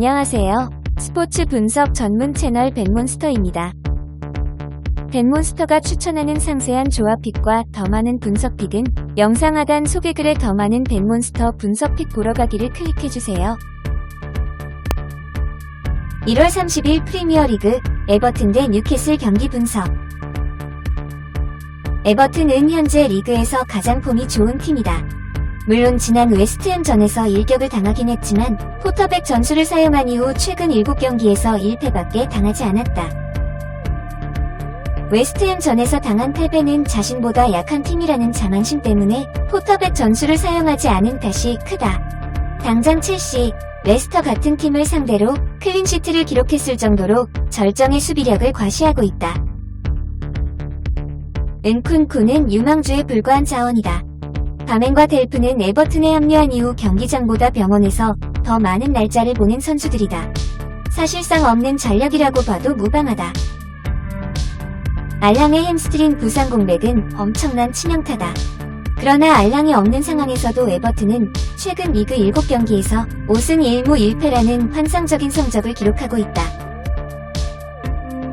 안녕하세요. 스포츠 분석 전문 채널 벤몬스터입니다. 벤몬스터가 추천하는 상세한 조합픽과 더 많은 분석픽은 영상 하단 소개글에 더 많은 벤몬스터 분석픽 보러 가기를 클릭해주세요. 1월 30일 프리미어리그 에버튼 대 뉴캐슬 경기 분석 에버튼은 현재 리그에서 가장 폼이 좋은 팀이다. 물론 지난 웨스트햄전에서 일격을 당하긴 했지만 포터백 전술을 사용한 이후 최근 7경기에서 1패밖에 당하지 않았다. 웨스트햄전에서 당한 패배는 자신보다 약한 팀이라는 자만심 때문에 포터백 전술을 사용하지 않은 탓이 크다. 당장 첼시, 레스터 같은 팀을 상대로 클린시트를 기록했을 정도로 절정의 수비력을 과시하고 있다. 은쿤쿠는 유망주에 불과한 자원이다. 바멘과 델프는 에버튼에 합류한 이후 경기장보다 병원에서 더 많은 날짜를 보낸 선수들이다. 사실상 없는 전력이라고 봐도 무방하다. 알랑의 햄스트링 부상 공백은 엄청난 치명타다. 그러나 알랑이 없는 상황에서도 에버튼은 최근 리그 7경기에서 5승 1무 1패라는 환상적인 성적을 기록하고 있다.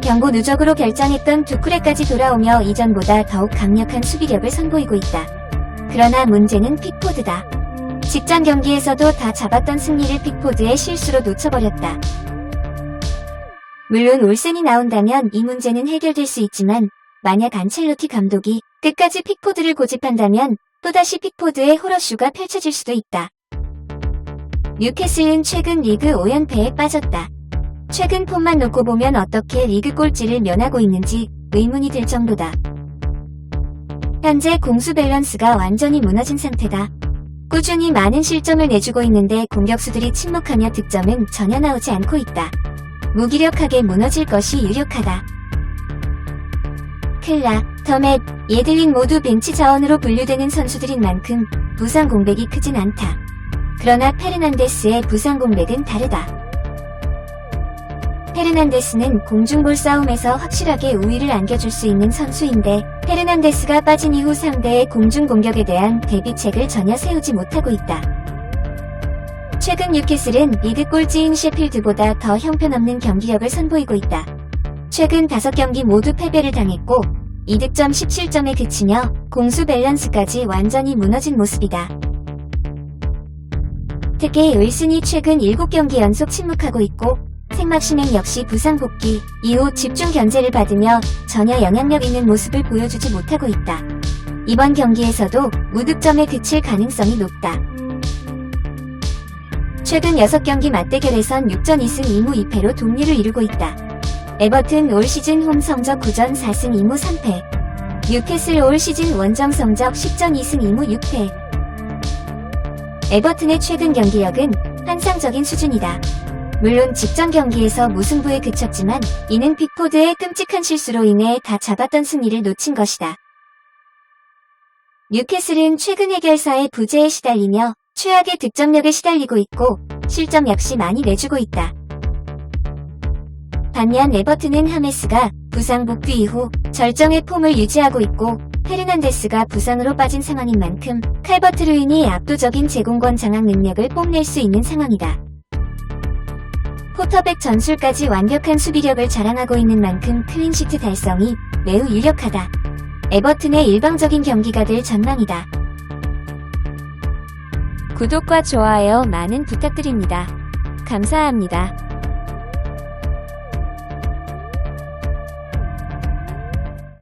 경고 누적으로 결정했던 두쿠레까지 돌아오며 이전보다 더욱 강력한 수비력을 선보이고 있다. 그러나 문제는 픽포드다. 직전 경기에서도 다 잡았던 승리를 픽포드의 실수로 놓쳐버렸다. 물론 올센이 나온다면 이 문제는 해결될 수 있지만 만약 안첼로티 감독이 끝까지 픽포드를 고집한다면 또다시 픽포드의 호러쇼가 펼쳐질 수도 있다. 뉴캐슬은 최근 리그 5연패에 빠졌다. 최근 폼만 놓고 보면 어떻게 리그 꼴찌를 면하고 있는지 의문이 들 정도다. 현재 공수 밸런스가 완전히 무너진 상태다. 꾸준히 많은 실점을 내주고 있는데 공격수들이 침묵하며 득점은 전혀 나오지 않고 있다. 무기력하게 무너질 것이 유력하다. 클라, 더맷, 예들린 모두 벤치 자원으로 분류되는 선수들인 만큼 부상 공백이 크진 않다. 그러나 페르난데스의 부상 공백은 다르다. 페르난데스는 공중볼 싸움에서 확실하게 우위를 안겨줄 수 있는 선수인데 페르난데스가 빠진 이후 상대의 공중 공격에 대한 대비책을 전혀 세우지 못하고 있다. 최근 뉴캐슬은 리그 꼴찌인 셰필드보다 더 형편없는 경기력을 선보이고 있다. 최근 5경기 모두 패배를 당했고 2득점 17점에 그치며 공수 밸런스까지 완전히 무너진 모습이다. 특히 윌슨이 최근 7경기 연속 침묵하고 있고 생막신행 역시 부상 복귀 이후 집중 견제를 받으며 전혀 영향력 있는 모습을 보여주지 못하고 있다. 이번 경기에서도 무득점에 그칠 가능성이 높다. 최근 6경기 맞대결에선 6전 2승 2무 2패로 동률을 이루고 있다. 에버튼 올 시즌 홈 성적 9전 4승 2무 3패. 뉴캐슬 올 시즌 원정 성적 10전 2승 2무 6패. 에버튼의 최근 경기력은 환상적인 수준이다. 물론 직전 경기에서 무승부에 그쳤지만 이는 픽포드의 끔찍한 실수로 인해 다 잡았던 승리를 놓친 것이다. 뉴캐슬은 최근 해결사의 부재에 시달리며 최악의 득점력에 시달리고 있고 실점 역시 많이 내주고 있다. 반면 에버튼은 하메스가 부상 복귀 이후 절정의 폼을 유지하고 있고 페르난데스가 부상으로 빠진 상황인 만큼 칼버트 루인이 압도적인 제공권 장악 능력을 뽐낼 수 있는 상황이다. 포터백 전술까지 완벽한 수비력을 자랑하고 있는 만큼 클린시트 달성이 매우 유력하다. 에버튼의 일방적인 경기가 될 전망이다. 구독과 좋아요 많은 부탁드립니다. 감사합니다.